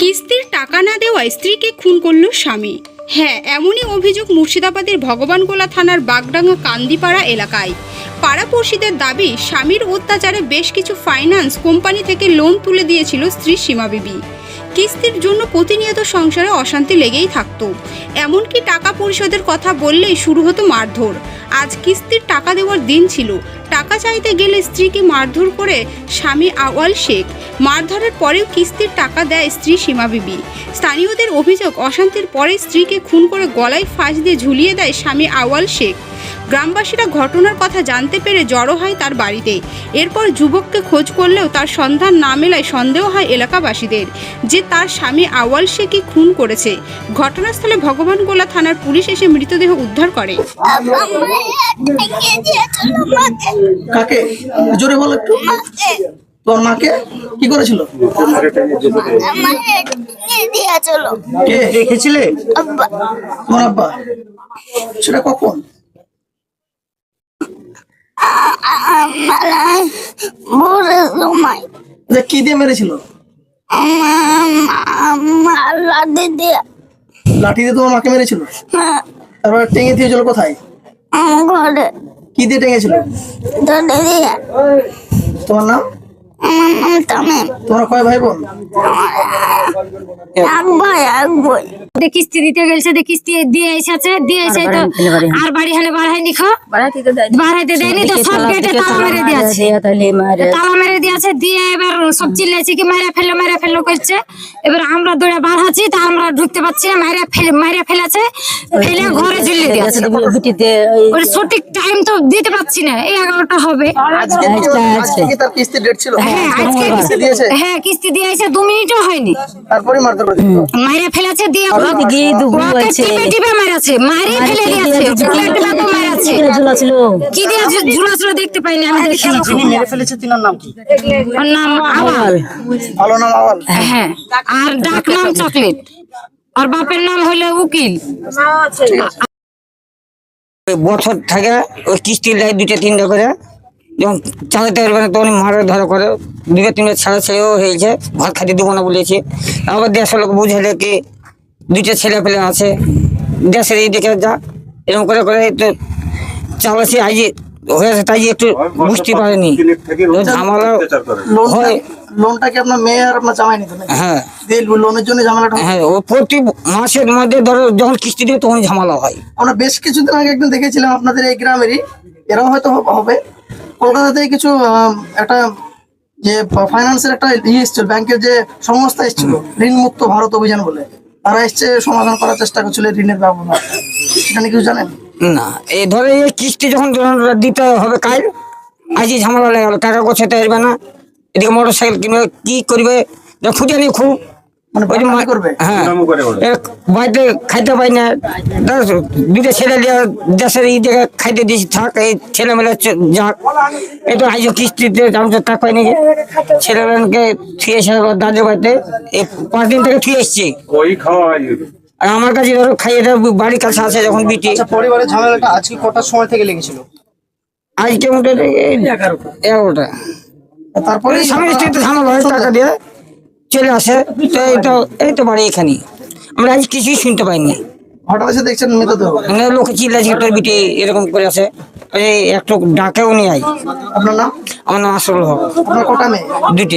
কিস্তির টাকা না দেওয়ায় স্ত্রীকে খুন করল স্বামী। হ্যাঁ এমনই অভিযোগ মুর্শিদাবাদের ভগবানগোলা থানার বাগডাঙ্গা কান্দিপাড়া এলাকায়। পাড়াপড়শিদের দাবি, স্বামীর অত্যাচারে বেশ কিছু ফাইন্যান্স কোম্পানি থেকে লোন তুলে দিয়েছিল স্ত্রী সীমা বিবি কিস্তির জন্য প্রতিনিয়ত সংসারে অশান্তি লেগেই থাকতো। এমনকি টাকা পরিশোধের কথা বললেই শুরু হতো মারধর। আজ কিস্তির টাকা দেওয়ার দিন ছিল। টাকা চাইতে গেলে স্ত্রীকে মারধর করে স্বামী আওয়াল শেখ। মারধরের পরেও কিস্তির টাকা দেয় স্ত্রী সীমা বিবি। স্থানীয়দের অভিযোগ, অশান্তির পরে স্ত্রীকে খুন করে গলায় ফাঁস দিয়ে ঝুলিয়ে দেয় স্বামী আওয়াল শেখ। গ্রামবাসীরা ঘটনার কথা জানতে পেরে জড়ো হয় তার বাড়িতে। এরপর যুবককে খোঁজ করলেও তার সন্ধান না মেলায় সন্দেহ হয় এলাকাবাসীদের যে তার স্বামী আওয়াল শেখই খুন করেছে। ঘটনাস্থলে ভগবান গোলা থানার পুলিশ এসে মৃতদেহ উদ্ধার করে। কাকে? জোরে বলো একটু। তোর মাকে? কি করেছিল? কে? দেখেছিলে তোমার আব্বা? সেটা কখন? সময় যে কি দিয়ে মেরেছিল? লাঠি দিয়ে। লাঠি দিয়ে তোমার মাকে মেরেছিল? তারপর টেঙে দিয়েছিল কোথায়? ঘরে। কি দিয়ে টেঙেছিল? তোমার নাম? আমার নাম তামিম। তোমরা কয় ভাই বোন? এক ভাই এক বই। দিয়ে কিস্তি দিতে গেছে দিয়ে কিস্তি দিয়ে এসেছে দিয়ে এসে তো আর বাড়ি হালে বাড়াইনি খো। বাড়াইতে দেয়নি তো সব গেটে তালা মেরে দিয়েছে। তালা মেরে। দিয়েছে দিয়ে এবার সব চিল্লাইছে কি মারা ফেলো মারা ফেলো করছে। এবার আমরা দৌড়ে বাড়াচ্ছি তা আমরা ঢুকতে পারছি না মারা ফেলে মারা ফেলেছে ফেলে ঘরে ঝুলিয়ে দিয়েছে। সঠিক টাইম তো দিতে পারছি না এই এগারোটা হবে। কিস্তি ডেট ছিল? হ্যাঁ আজকে কিস্তি দিয়েছে। হ্যাঁ কিস্তি দিয়ে এসে দু মিনিটও হয়নি। তারপরে ফেলেছে দিয়ে ওকে টিপে টিপে মারাছে মারি ফেলে দিয়েছে। চকলেট বাবু মারাছে কি দিয়ে ঝু- ঝুলাছিল দেখতে পাইনি আমি দেখিনি যিনি মেরে ফেলেছে তিনার নাম কি? ওর নাম আওয়াল। ভালো নাম আওয়াল। হ্যাঁ আর ডাক নাম চকলেট। আর বাপের নাম হলো উকিল। বছর থাকে ওই কিস্তি দেয় দুটো তিনটে করে। যখন চালাতে পারবে না তখন মারা ধরা করে। দুটো তিনটে ছাড়া ছেলেও হয়েছে ভাত খাতে দেবো না বলেছি। আবার দেশের লোক বুঝালে কি দুইটা ছেলে পেলে আছে দেশের এই দিকে যা এরকম করে করে তো চালাচ্ছি আজ হয়েছে তাই একটু বুঝতে পারেনি। ঝামেলা লোনটা হয়। লোনটা কি আপনার মেয়ে আর আপনার জামাই নিত হ্যাঁ। লোনের জন্য ঝামেলাটা হ্যাঁ? ও প্রতি মাসের মধ্যে ধরো যখন কিস্তি দেবে তখন ঝামেলা হয়। আমরা বেশ কিছুদিন আগে একদিন দেখেছিলাম আপনাদের এই গ্রামেরই এরাও হয়তো হবে। কলকাতা থেকে কিছু একটা যে ফাইন্যান্সের একটা ইয়ে এসেছিল ব্যাংকের যে সংস্থা এসেছিল ঋণ মুক্ত ভারত অভিযান বলে। তারা এসছে সমাধান করার চেষ্টা করছিল ঋণের সেটা কিছু জানেন না। এই ধরে এই কিস্তি যখন দিতে হবে কাল, আজই ঝামেলা লেগে টাকা গোছাতে পারবে না। এদিকে মোটর সাইকেল কিনবে, কি করবে? খুঁজে নি খুব মানে হ্যাঁ। বাড়িতে খাইতে পাই না। দুটো ছেলে দেশের খাইতে দিয়েছি থাক এই যাক। কিস্তিতে আমি তো পাইনি বাড়িতে পাঁচ দিন থেকে থুয়ে এসছি। আর আমার কাছে ধরো খাইয়ে দেয় বাড়ির কাছে আছে যখন বিটি। আচ্ছা পরিবারের ঝামেলাটা আজকে কটার সময় থেকে লেগেছিল? আজকে মোটে এগারোটা। তারপরে স্বামী স্ত্রী তো ঝামেলা হয় টাকা দিয়ে। চলে আসে তো এই তো এই তো বাড়ি এখানে আমরা আজ কিছুই শুনতে পাইনি। হঠাৎ এসে দেখছেন মৃতদেহ মানে লোকে চিল্লাছি তোর বিটি এরকম করে আছে এই একটু ডাকেও নিয়ে আই আপনার নাম? আমার নাম আসল হক। আপনার কটা মেয়ে? দুটে